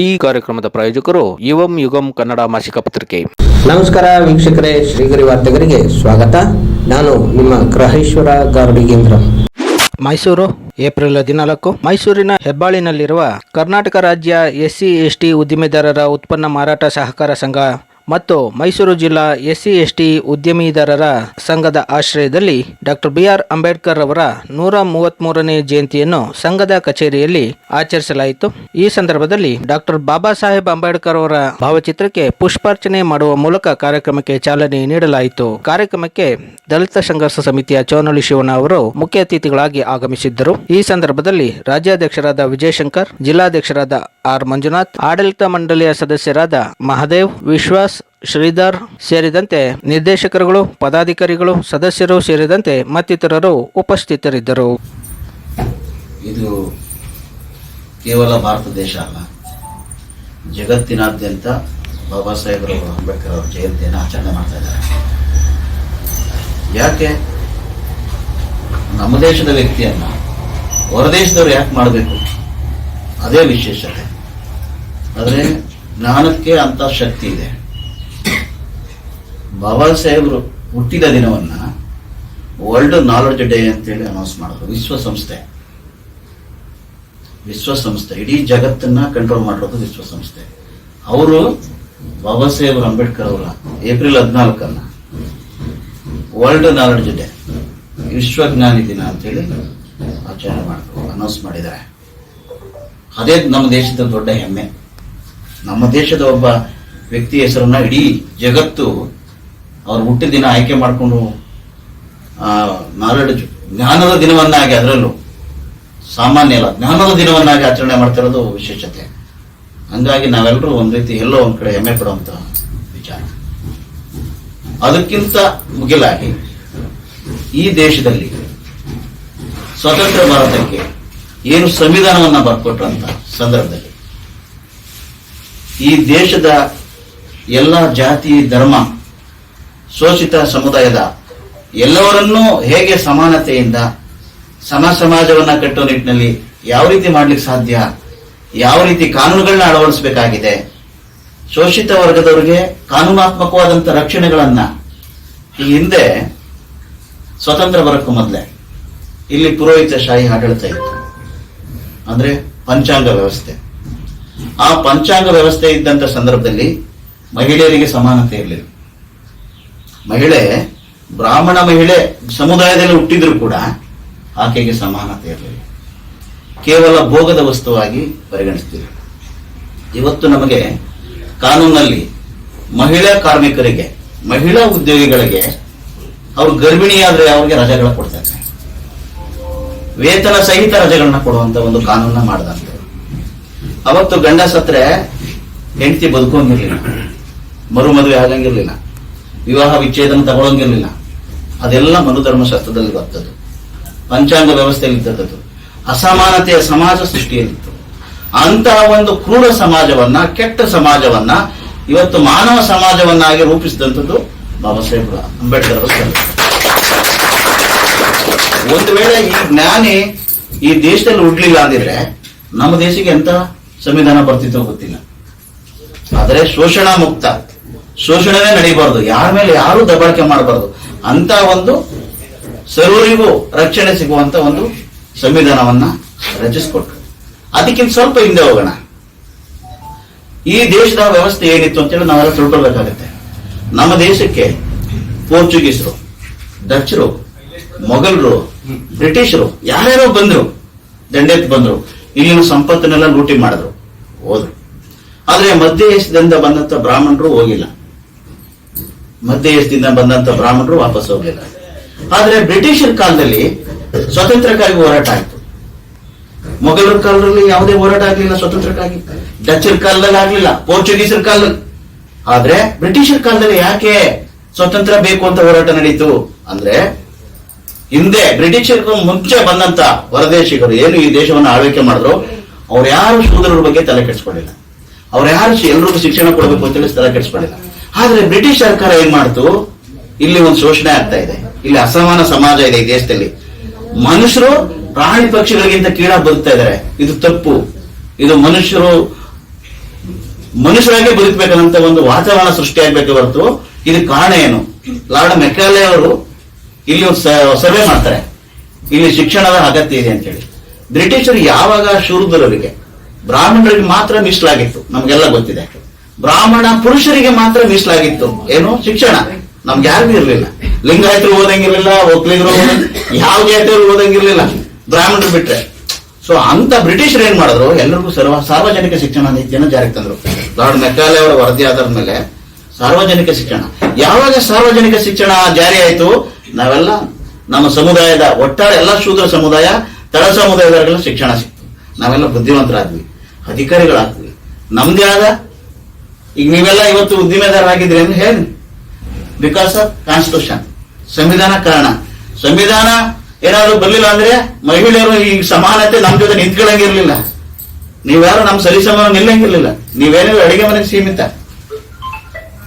ಈ ಕಾರ್ಯಕ್ರಮದ ಪ್ರಾಯೋಜಕರು ಯುವಂ ಯುಗಂ ಕನ್ನಡ ಮಾಸಿಕ ಪತ್ರಿಕೆ. ನಮಸ್ಕಾರ ವೀಕ್ಷಕರೇ ಶ್ರೀಗರಿ ವಾರ್ತೆಗರಿಗೆ ಸ್ವಾಗತ. ನಾನು ನಿಮ್ಮ ಗ್ರಹೇಶ್ವರ ಗಾರ್ಡಿಗೇಂದ್ರ. ಮೈಸೂರು ಏಪ್ರಿಲ್ ಹದಿನಾಲ್ಕು. ಮೈಸೂರಿನ ಹೆಬ್ಬಾಳಿನಲ್ಲಿರುವ ಕರ್ನಾಟಕ ರಾಜ್ಯ ಎಸ್ಸಿ ಎಸ್ಟಿ ಉದ್ದಿಮೆದಾರರ ಉತ್ಪನ್ನ ಮಾರಾಟ ಸಹಕಾರ ಸಂಘ ಮತ್ತು ಮೈಸೂರು ಜಿಲ್ಲಾ ಎಸ್ಸಿ, ಎಸ್ಟಿ ಉದ್ಯಮಿದಾರರ ಸಂಘದ ಆಶ್ರಯದಲ್ಲಿ ಡಾಕ್ಟರ್ ಬಿ ಆರ್ ಅಂಬೇಡ್ಕರ್ ಅವರ ನೂರ ಮೂವತ್ಮೂರನೇ ಜಯಂತಿಯನ್ನು ಸಂಘದ ಕಚೇರಿಯಲ್ಲಿ ಆಚರಿಸಲಾಯಿತು. ಈ ಸಂದರ್ಭದಲ್ಲಿ ಡಾಕ್ಟರ್ ಬಾಬಾ ಸಾಹೇಬ್ ಅಂಬೇಡ್ಕರ್ ಅವರ ಭಾವಚಿತ್ರಕ್ಕೆ ಪುಷ್ಪಾರ್ಚನೆ ಮಾಡುವ ಮೂಲಕ ಕಾರ್ಯಕ್ರಮಕ್ಕೆ ಚಾಲನೆ ನೀಡಲಾಯಿತು. ಕಾರ್ಯಕ್ರಮಕ್ಕೆ ದಲಿತ ಸಂಘರ್ಷ ಸಮಿತಿಯ ಚೌನಳ್ಳಿ ಶಿವಣ್ಣ ಅವರು ಮುಖ್ಯ ಅತಿಥಿಗಳಾಗಿ ಆಗಮಿಸಿದ್ದರು. ಈ ಸಂದರ್ಭದಲ್ಲಿ ರಾಜ್ಯಾಧ್ಯಕ್ಷರಾದ ವಿಜಯಶಂಕರ್, ಜಿಲ್ಲಾಧ್ಯಕ್ಷರಾದ ಆರ್ ಮಂಜುನಾಥ್, ಆಡಳಿತ ಮಂಡಳಿಯ ಸದಸ್ಯರಾದ ಮಹದೇವ್, ವಿಶ್ವಾಸ್ ಶ್ರೀಧರ್ ಸೇರಿದಂತೆ ನಿರ್ದೇಶಕರುಗಳು, ಪದಾಧಿಕಾರಿಗಳು, ಸದಸ್ಯರು ಸೇರಿದಂತೆ ಮತ್ತಿತರರು ಉಪಸ್ಥಿತರಿದ್ದರು. ಇದು ಕೇವಲ ಭಾರತ ದೇಶ ಅಲ್ಲ. ಜಗತ್ತಿನಾದ್ಯಂತ ಬಾಬಾ ಸಾಹೇಬರವರು ಅಂಬೇಡ್ಕರ್ ಅವರ ಜಯಂತಿಯನ್ನು ಆಚರಣೆ ಮಾಡ್ತಾ ಇದ್ದಾರೆ. ಯಾಕೆ? ನಮ್ಮ ದೇಶದ ವ್ಯಕ್ತಿಯನ್ನ ಹೊರದೇಶದವ್ರು ಯಾಕೆ ಮಾಡಬೇಕು? ಅದೇ ವಿಶೇಷತೆ. ಆದರೆ ಜ್ಞಾನಕ್ಕೆ ಅಂತ ಶಕ್ತಿ ಇದೆ. ಬಾಬಾ ಸಾಹೇಬರು ಹುಟ್ಟಿದ ದಿನವನ್ನ ವರ್ಲ್ಡ್ ನಾಲೆಡ್ಜ್ ಡೇ ಅಂತೇಳಿ ಅನೌನ್ಸ್ ಮಾಡಿದ್ರು. ವಿಶ್ವಸಂಸ್ಥೆ. ವಿಶ್ವಸಂಸ್ಥೆ. ಇಡೀ ಜಗತ್ತನ್ನ ಕಂಟ್ರೋಲ್ ಮಾಡಿರೋದು ವಿಶ್ವಸಂಸ್ಥೆ. ಅವರು ಬಾಬಾ ಸಾಹೇಬ್ ಅಂಬೇಡ್ಕರ್ ಅವರ ಏಪ್ರಿಲ್ ಹದಿನಾಲ್ಕನ್ನ ವರ್ಲ್ಡ್ ನಾಲೆಡ್ಜ್ ಡೇ ವಿಶ್ವಜ್ಞಾನಿ ದಿನ ಅಂತೇಳಿ ಆಚರಣೆ ಮಾಡಿದ್ರು ಅನೌನ್ಸ್ ಮಾಡಿದ್ದಾರೆ. ಅದೇ ನಮ್ಮ ದೇಶದ ದೊಡ್ಡ ಹೆಮ್ಮೆ. ನಮ್ಮ ದೇಶದ ಒಬ್ಬ ವ್ಯಕ್ತಿ ಹೆಸರನ್ನ ಇಡೀ ಜಗತ್ತು ಅವ್ರ ಹುಟ್ಟಿದ ದಿನ ಆಯ್ಕೆ ಮಾಡಿಕೊಂಡು ನಾಲೆಡ್ಜ್ ಜ್ಞಾನದ ದಿನವನ್ನಾಗಿ ಅದರಲ್ಲೂ, ಸಾಮಾನ್ಯ ಅಲ್ಲ, ಜ್ಞಾನದ ದಿನವನ್ನಾಗಿ ಆಚರಣೆ ಮಾಡ್ತಿರೋದು ವಿಶೇಷತೆ. ಹಂಗಾಗಿ ನಾವೆಲ್ಲರೂ ಒಂದು ರೀತಿ ಎಲ್ಲೋ ಒಂದು ಕಡೆ ಹೆಮ್ಮೆ ಪಡುವಂತ ವಿಚಾರ. ಅದಕ್ಕಿಂತ ಮುಗಿಲಾಗಿ ಈ ದೇಶದಲ್ಲಿ ಸ್ವತಂತ್ರ ಭಾರತಕ್ಕೆ ಏನು ಸಂವಿಧಾನವನ್ನ ಬರ್ಕೊಟ್ರಂತ ಸಂದರ್ಭದಲ್ಲಿ, ಈ ದೇಶದ ಎಲ್ಲ ಜಾತಿ, ಧರ್ಮ ಶೋಷಿತ ಸಮುದಾಯದ ಎಲ್ಲವರನ್ನೂ ಹೇಗೆ ಸಮಾನತೆಯಿಂದ ಸಮ ಸಮಾಜವನ್ನ ಕಟ್ಟುವ ನಿಟ್ಟಿನಲ್ಲಿ ಯಾವ ರೀತಿ ಮಾಡ್ಲಿಕ್ಕೆ ಸಾಧ್ಯ, ಯಾವ ರೀತಿ ಕಾನೂನುಗಳನ್ನ ಅಳವಡಿಸಬೇಕಾಗಿದೆ, ಶೋಷಿತ ವರ್ಗದವರಿಗೆ ಕಾನೂನಾತ್ಮಕವಾದಂತ ರಕ್ಷಣೆಗಳನ್ನ ಈ ಹಿಂದೆ ಸ್ವತಂತ್ರ ಬರಕ್ಕೂ ಮೊದಲೇ ಇಲ್ಲಿ ಪುರೋಹಿತ ಶಾಹಿ ಆಡಳಿತ ಇತ್ತು. ಅಂದ್ರೆ ಪಂಚಾಂಗ ವ್ಯವಸ್ಥೆ. ಆ ಪಂಚಾಂಗ ವ್ಯವಸ್ಥೆ ಇದ್ದಂತ ಸಂದರ್ಭದಲ್ಲಿ ಮಹಿಳೆಯರಿಗೆ ಸಮಾನತೆ ಇರಲಿಲ್ಲ. ಮಹಿಳೆ, ಬ್ರಾಹ್ಮಣ ಮಹಿಳೆ ಸಮುದಾಯದಲ್ಲಿ ಹುಟ್ಟಿದ್ರು ಕೂಡ ಆಕೆಗೆ ಸಮಾನತೆ ಇರಲಿಲ್ಲ. ಕೇವಲ ಭೋಗದ ವಸ್ತುವಾಗಿ ಪರಿಗಣಿಸ್ತೀವಿ. ಇವತ್ತು ನಮಗೆ ಕಾನೂನಲ್ಲಿ ಮಹಿಳಾ ಕಾರ್ಮಿಕರಿಗೆ, ಮಹಿಳಾ ಉದ್ಯೋಗಿಗಳಿಗೆ ಅವರು ಗರ್ಭಿಣಿಯಾದ್ರೆ ಅವ್ರಿಗೆ ರಜೆಗಳ ಕೊಡ್ತಾರೆ. ವೇತನ ಸಹಿತ ರಜೆಗಳನ್ನ ಕೊಡುವಂತ ಒಂದು ಕಾನೂನ ಮಾಡಿದಂತೆ. ಅವತ್ತು ಗಂಡ ಸತ್ರೆ ಹೆಂಡತಿ ಬದುಕೊಂಗಿರ್ಲಿಲ್ಲ ಮರುಮದುವೆ ಆಗಂಗಿರ್ಲಿಲ್ಲ. ವಿವಾಹ ವಿಚ್ಛೇದನ ತಗೊಳಂಗಿರಲಿಲ್ಲ. ಅದೆಲ್ಲ ಮನುಧರ್ಮಶಾಸ್ತ್ರದಲ್ಲಿ ಬರ್ತದ್ದು ಪಂಚಾಂಗ ವ್ಯವಸ್ಥೆಯಲ್ಲಿ ಇದ್ದದ್ದು ಅಸಮಾನತೆಯ ಸಮಾಜ ಸೃಷ್ಟಿಯಲ್ಲಿತ್ತು. ಅಂತಹ ಒಂದು ಕ್ರೂರ ಸಮಾಜವನ್ನ, ಕೆಟ್ಟ ಸಮಾಜವನ್ನ, ಇವತ್ತು ಮಾನವ ಸಮಾಜವನ್ನಾಗಿ ರೂಪಿಸಿದಂಥದ್ದು ಬಾಬಾ ಸಾಹೇಬ್ ಅಂಬೇಡ್ಕರ್ ಅವರು. ಒಂದು ವೇಳೆ ಈ ಜ್ಞಾನಿ ಈ ದೇಶದಲ್ಲಿ ಉಡ್ಲಿಲ್ಲ ಅಂದಿದ್ರೆ ನಮ್ಮ ದೇಶಕ್ಕೆ ಎಂತ ಸಂವಿಧಾನ ಬರ್ತಿತ್ತೋ ಗೊತ್ತಿಲ್ಲ. ಆದರೆ ಶೋಷಣಾ ಮುಕ್ತ. ಶೋಷಣೆನೇ ನಡೀಬಾರ್ದು. ಯಾರ ಮೇಲೆ ಯಾರು ದಬ್ಬಾಳಿಕೆ ಮಾಡಬಾರ್ದು. ಅಂತ ಒಂದು ಸರ್ವರಿಗೂ ರಕ್ಷಣೆ ಸಿಗುವಂತ ಒಂದು ಸಂವಿಧಾನವನ್ನ ರಚಿಸಿಕೊಟ್ರು. ಅದಕ್ಕಿಂತ ಸ್ವಲ್ಪ ಹಿಂದೆ ಹೋಗೋಣ. ಈ ದೇಶದ ವ್ಯವಸ್ಥೆ ಏನಿತ್ತು ಅಂತೇಳಿ ನಾವೆಲ್ಲ ತಿಳ್ಕೊಳ್ಬೇಕಾಗತ್ತೆ. ನಮ್ಮ ದೇಶಕ್ಕೆ ಪೋರ್ಚುಗೀಸರು, ಡಚ್ರು, ಮೊಘಲರು, ಬ್ರಿಟಿಷರು ಯಾರ್ಯಾರೋ ಬಂದ್ರು. ದಂಡೆತ್ ಬಂದ್ರು. ಇಲ್ಲಿನ ಸಂಪತ್ತನ್ನೆಲ್ಲ ಲೂಟಿ ಮಾಡಿದ್ರು. ಹೋದ್ರು. ಆದ್ರೆ ಮಧ್ಯ ಏಷ್ಯಾದಿಂದ ಬಂದಂತ ಬ್ರಾಹ್ಮಣರು ಹೋಗಿಲ್ಲ. ಮಧ್ಯ ಏಷ್ಯಾದಿಂದ ಬಂದಂತ ಬ್ರಾಹ್ಮಣರು ವಾಪಸ್ ಹೋಗಲಿಲ್ಲ ಆದ್ರೆ ಬ್ರಿಟಿಷರ ಕಾಲದಲ್ಲಿ ಸ್ವತಂತ್ರಕ್ಕಾಗಿ ಹೋರಾಟ ಆಯ್ತು. ಮೊಘಲರ ಕಾಲದಲ್ಲಿ ಯಾವುದೇ ಹೋರಾಟ ಆಗ್ಲಿಲ್ಲ ಸ್ವತಂತ್ರಕ್ಕಾಗಿ ಡಚ್ಚರ ಕಾಲದಲ್ಲಿ ಆಗ್ಲಿಲ್ಲ, ಪೋರ್ಚುಗೀಸರ ಕಾಲದಲ್ಲಿ. ಆದ್ರೆ ಬ್ರಿಟಿಷರ ಕಾಲದಲ್ಲಿ ಯಾಕೆ ಸ್ವತಂತ್ರ ಬೇಕು ಅಂತ ಹೋರಾಟ ನಡೀತು? ಅಂದ್ರೆ ಹಿಂದೆ ಬ್ರಿಟಿಷರಿಗೂ ಮುಂಚೆ ಬಂದಂತ ಹೊರದೇಶಿಗರು ಏನು ಈ ದೇಶವನ್ನು ಆಳ್ವಿಕೆ ಮಾಡಿದ್ರು? ಅವ್ರು ಯಾರು ಶೂದ್ರರ ಬಗ್ಗೆ ತಲೆ ಕೆಡಿಸ್ಕೊಂಡಿಲ್ಲ. ಅವ್ರು ಯಾರು ಎಲ್ರಿಗೂ ಶಿಕ್ಷಣ ಕೊಡಬೇಕು ಅಂತೇಳಿ ತಲೆ ಕೆಡಿಸ್ಕೊಳ್ಳಿಲ್ಲ ಆದ್ರೆ ಬ್ರಿಟಿಷ್ ಸರ್ಕಾರ ಏನ್ ಮಾಡ್ತು? ಇಲ್ಲಿ ಒಂದು ಶೋಷಣೆ ಆಗ್ತಾ ಇದೆ. ಇಲ್ಲಿ ಅಸಮಾನ ಸಮಾಜ ಇದೆ ಈ ದೇಶದಲ್ಲಿ ಮನುಷ್ಯರು ಪ್ರಾಣಿ ಪಕ್ಷಿಗಳಿಗಿಂತ ಕೀಳಾಗಿ ಬದುಕ್ತಾ ಇದ್ದಾರೆ. ಇದು ತಪ್ಪು. ಇದು ಮನುಷ್ಯರು ಮನುಷ್ಯರಾಗೆ ಬದುಕಬೇಕನ್ನಂತ ಒಂದು ವಾತಾವರಣ ಸೃಷ್ಟಿಯಾಗಬೇಕು ಹೊರತು ಇದಕ್ಕೆ ಕಾರಣ ಏನು? ಲಾರ್ಡ್ ಮೆಕ್ಕಾಲೆ ಅವರು ಇಲ್ಲಿ ಒಂದು ಸರ್ವೆ ಮಾಡ್ತಾರೆ. ಇಲ್ಲಿ ಶಿಕ್ಷಣದ ಅಗತ್ಯ ಇದೆ ಅಂತ ಹೇಳಿ ಬ್ರಿಟಿಷರು ಯಾವಾಗ ಶೂದ್ರರಿಗೆ ಬ್ರಾಹ್ಮಣರಿಗೆ ಮಾತ್ರ ಮೀಸಲಾಗಿತ್ತು. ನಮಗೆಲ್ಲ ಗೊತ್ತಿದೆ. ಬ್ರಾಹ್ಮಣ ಪುರುಷರಿಗೆ ಮಾತ್ರ ಮೀಸಲಾಗಿತ್ತು. ಏನು? ಶಿಕ್ಷಣ. ನಮ್ಗೆ ಯಾರಿಗೂ ಇರ್ಲಿಲ್ಲ. ಲಿಂಗಾಯತರು ಓದಂಗಿರ್ಲಿಲ್ಲ, ಒಕ್ಕಲಿಗರು ಯಾವ ಜಾತಿಯವರು ಓದಂಗಿರ್ಲಿಲ್ಲ. ಬ್ರಾಹ್ಮಣರು ಬಿಟ್ರೆ. ಸೊ ಅಂತ ಬ್ರಿಟಿಷರು ಏನ್ ಮಾಡಿದ್ರು? ಎಲ್ಲರಿಗೂ ಸರ್ವ ಸಾರ್ವಜನಿಕ ಶಿಕ್ಷಣ ನೀತಿಯನ್ನು ಜಾರಿಗೆ ತಂದ್ರು. ಲಾರ್ಡ್ ಮೆಕ್ಕಾಲೆ ಅವರ ವರದಿ ಆಧಾರದ ಮೇಲೆ ಸಾರ್ವಜನಿಕ ಶಿಕ್ಷಣ. ಯಾವಾಗ ಸಾರ್ವಜನಿಕ ಶಿಕ್ಷಣ ಜಾರಿ ಆಯ್ತು? ನಾವೆಲ್ಲ ನಮ್ಮ ಸಮುದಾಯದ ಒಟ್ಟಾರೆ ಎಲ್ಲ ಶೂದ್ರ ಸಮುದಾಯ, ತಳ ಸಮುದಾಯದವರೆಗೆಲ್ಲ ಶಿಕ್ಷಣ ಸಿಕ್ತು. ನಾವೆಲ್ಲ ಬುದ್ಧಿವಂತರಾದ್ವಿ. ಅಧಿಕಾರಿಗಳಾದ್ವಿ. ನಮ್ದೇ ಆದ ಈಗ ನೀವೆಲ್ಲ ಇವತ್ತು ಉದ್ದಿಮೆದಾರರಾಗಿದ್ರಿ ಅಂದ್ರೆ ಹೇಳಿ. ಬಿಕಾಸ್ ಆಫ್ ಕಾನ್ಸ್ಟಿಟ್ಯೂಷನ್ ಸಂವಿಧಾನ ಕಾರಣ. ಸಂವಿಧಾನ ಏನಾದ್ರು ಬರ್ಲಿಲ್ಲ ಅಂದ್ರೆ ಮಹಿಳೆಯರು ಈ ಸಮಾನತೆ ನಮ್ ಜೊತೆ ನಿಂತ್ಕೊಳ್ಳಂಗಿರ್ಲಿಲ್ಲ ನೀವ್ಯಾರು ನಮ್ ಸರಿಸಮಾನ ನಿಲ್ಲಂಗಿರ್ಲಿಲ್ಲ. ನೀವೇನೋ ಅಡಿಗೆ ಮನೆಗೆ ಸೀಮಿತ.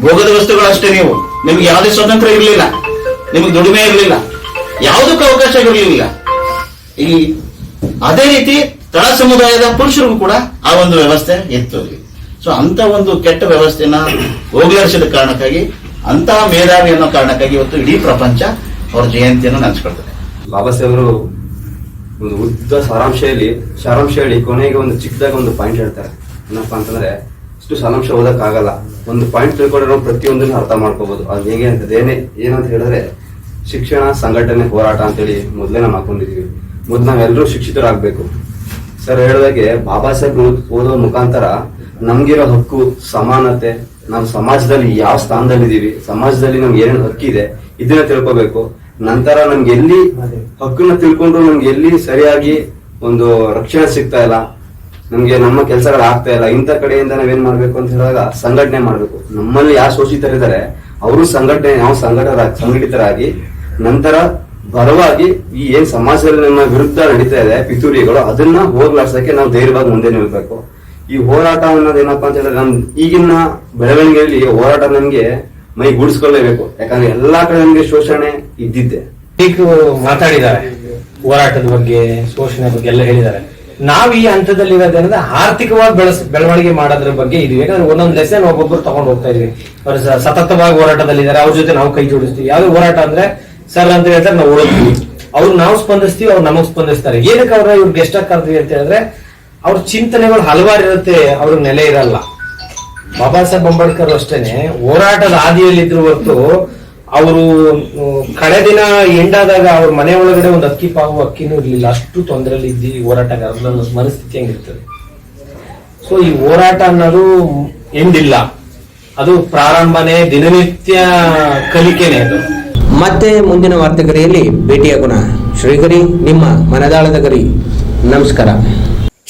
ಭೋಗದ ವಸ್ತುಗಳು ಅಷ್ಟೇ ನೀವು. ನಿಮ್ಗೆ ಯಾವುದೇ ಸ್ವತಂತ್ರ ಇರಲಿಲ್ಲ. ನಿಮ್ಗೆ ದುಡಿಮೆ ಇರಲಿಲ್ಲ. ಯಾವುದಕ್ಕೂ ಅವಕಾಶ ಇರಲಿಲ್ಲ. ಈ ಅದೇ ರೀತಿ ತಳ ಸಮುದಾಯದ ಪುರುಷರಿಗೂ ಕೂಡ ಆ ಒಂದು ವ್ಯವಸ್ಥೆ ಇತ್ತು ಸೊ ಅಂತ ಒಂದು ಕೆಟ್ಟ ವ್ಯವಸ್ಥೆನ ಹೋಗಲಾಡಿಸಿದ ಕಾರಣಕ್ಕಾಗಿ, ಅಂತಹ ಮೇಧಾವಿ ಅನ್ನೋ ಕಾರಣಕ್ಕಾಗಿ ಇವತ್ತು ಇಡೀ ಪ್ರಪಂಚ ಅವ್ರ ಜಯಂತಿಯನ್ನು ನೆನೆಸ್ಕೊಳ್ತದೆ. ಬಾಬಾ ಸಾಹೇಬರು ಒಂದು ಉದ್ದ ಸಾರಾಂಶ ಹೇಳಿ ಸಾರಾಂಶ ಹೇಳಿ ಕೊನೆಗೆ ಒಂದು ಚಿಕ್ಕದಾಗ ಒಂದು ಪಾಯಿಂಟ್ ಹೇಳ್ತಾರೆ. ಏನಪ್ಪ ಅಂತಂದ್ರೆ, ಇಷ್ಟು ಸಾರಾಂಶ ಓದಕ್ ಆಗಲ್ಲ ಒಂದು ಪಾಯಿಂಟ್ ತಿಳ್ಕೊಂಡ್ರೆ ನಾವು ಪ್ರತಿಯೊಂದನ್ನು ಅರ್ಥ ಮಾಡ್ಕೋಬಹುದು ಅದು ಹೇಗೆ ಅಂತ ಏನೇ, ಏನಂತ ಹೇಳಿದ್ರೆ, ಶಿಕ್ಷಣ ಸಂಘಟನೆ ಹೋರಾಟ ಅಂತೇಳಿ ಮೊದಲೇ ನಾವು ಹಾಕೊಂಡಿದೀವಿ. ಮೊದ್ಲು ನಾವೆಲ್ಲರೂ ಶಿಕ್ಷಿತರಾಗಬೇಕು. ಸರ್ ಹೇಳಿದಾಗೆ, ಬಾಬಾ ಸಾಹೇಬ್ ಓದೋ ಮುಖಾಂತರ ನಮ್ಗಿರೋ ಹಕ್ಕು ಸಮಾನತೆ. ನಾವು ಸಮಾಜದಲ್ಲಿ ಯಾವ ಸ್ಥಾನದಲ್ಲಿ ಇದೀವಿ ಸಮಾಜದಲ್ಲಿ ನಮ್ಗೆ ಏನೇನು ಹಕ್ಕಿದೆ ಇದನ್ನ ತಿಳ್ಕೊಬೇಕು. ನಂತರ ನಮ್ಗೆ ಎಲ್ಲಿ ಹಕ್ಕನ್ನ ತಿಳ್ಕೊಂಡು ನಮ್ಗೆ ಎಲ್ಲಿ ಸರಿಯಾಗಿ ಒಂದು ರಕ್ಷಣೆ ಸಿಗ್ತಾ ಇಲ್ಲ ನಮ್ಗೆ ನಮ್ಮ ಕೆಲಸಗಳು ಆಗ್ತಾ ಇಲ್ಲ ಇಂಥ ಕಡೆಯಿಂದ ನಾವೇನ್ ಮಾಡ್ಬೇಕು ಅಂತ ಹೇಳಿದಾಗ ಸಂಘಟನೆ ಮಾಡ್ಬೇಕು. ನಮ್ಮಲ್ಲಿ ಯಾರು ಶೋಷಿತರಿದ್ದಾರೆ ಅವರು ಸಂಘಟನೆ ನಾವು ಸಂಘಟರ ಸಂಘಟಿತರಾಗಿ ನಂತರ ಬಲವಾಗಿ ಈ ಏನ್ ಸಮಾಜದಲ್ಲಿ ನಮ್ಮ ವಿರುದ್ಧ ನಡೀತಾ ಇದೆ ಪಿತೂರಿಗಳು ಅದನ್ನ ಹೋಗ್ಲಾಡ್ಸಕ್ಕೆ ನಾವು ಧೈರ್ಯವಾಗಿ ಮುಂದೆ ನಿಲ್ಬೇಕು. ಈ ಹೋರಾಟ ಅನ್ನೋದು ಏನಪ್ಪಾ ಅಂತ ಹೇಳಿದ್ರೆ ನಮ್ ಈಗಿನ ಬೆಳವಣಿಗೆಯಲ್ಲಿ ಹೋರಾಟ ನಮ್ಗೆ ಮೈ ಗೂಡಿಸ್ಕೊಳ್ಳೇಬೇಕು ಯಾಕಂದ್ರೆ ಎಲ್ಲಾ ಕಡೆ ನಮ್ಗೆ ಶೋಷಣೆ ಇದ್ದಿದ್ದೆ. ಈಗ ಮಾತಾಡಿದ್ದಾರೆ. ಹೋರಾಟದ ಬಗ್ಗೆ, ಶೋಷಣೆ ಬಗ್ಗೆ ಎಲ್ಲ ಹೇಳಿದ್ದಾರೆ. ನಾವ್ ಈ ಹಂತದಲ್ಲಿ ಇರೋದೇನಂದ್ರೆ ಆರ್ಥಿಕವಾಗಿ ಬೆಳೆಸ್, ಬೆಳವಣಿಗೆ ಮಾಡೋದ್ರ ಬಗ್ಗೆ ಇದೀವಿ ಯಾಕಂದ್ರೆ ಒಂದೊಂದು ಲೆಸನ್ ಒಬ್ಬೊಬ್ರು ತಗೊಂಡು ಹೋಗ್ತಾ ಇದೀವಿ ಅವ್ರು ಸತತವಾಗಿ ಹೋರಾಟದಲ್ಲಿದ್ದಾರೆ ಅವ್ರ ಜೊತೆ ನಾವು ಕೈ ಜೋಡಿಸ್ತೀವಿ. ಯಾವ್ದು ಹೋರಾಟ ಅಂದ್ರೆ, ಸರ್ ಅಂತ ಹೇಳ್ತಾರೆ, ನಾವು ಓದ್ತೀವಿ ಅವ್ರು ನಾವು ಸ್ಪಂದಿಸ್ತೀವಿ, ಅವ್ರು ನಮಗ್ ಸ್ಪಂದಿಸ್ತಾರೆ. ಏನಕ್ಕೆ ಅವ್ರ ಇವ್ರು ಗೆಸ್ಟ್ ಕರ್ತೀವಿ ಅಂತ ಹೇಳಿದ್ರೆ ಅವ್ರ ಚಿಂತನೆಗಳು ಹಲವಾರು ಇರುತ್ತೆ, ಅವ್ರ ನೆಲೆ ಇರಲ್ಲ. ಬಾಬಾ ಸಾಹೇಬ್ ಅಂಬೇಡ್ಕರ್ ಅಷ್ಟೇನೆ, ಹೋರಾಟದ ಹಾದಿಯಲ್ಲಿದ್ರು ಹೊರತು ಅವರು ಕಳೆ ದಿನ ಎಂಡಾದಾಗ ಅವ್ರ ಮನೆ ಒಳಗಡೆ ಒಂದು ಅಕ್ಕಿ ಪಾವು, ಅಕ್ಕಿನೂ ಇರಲಿಲ್ಲ. ಅಷ್ಟು ತೊಂದರೆಯಲ್ಲಿ ಇದ್ದಿ ಹೋರಾಟಗಾರರ. ಮನಸ್ಥಿತಿ ಹೆಂಗಿರ್ತದೆ? ಸೊ ಈ ಹೋರಾಟ ಅನ್ನೋದು ಎಂಡಿಲ್ಲ. ಅದು ಪ್ರಾರಂಭನೇ ದಿನನಿತ್ಯ ಕಲಿಕೆನೆ ಅದು. ಮತ್ತೆ ಮುಂದಿನ ವಾರ್ತೆಗರಿಯಲ್ಲಿ ಭೇಟಿಯಾಗೋಣ. ಶ್ರೀಗರಿ ನಿಮ್ಮ ಮನದಾಳದ ಗರಿ. ನಮಸ್ಕಾರ.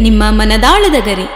ನಿಮ್ಮ ಮನದಾಳದ ಗರಿ.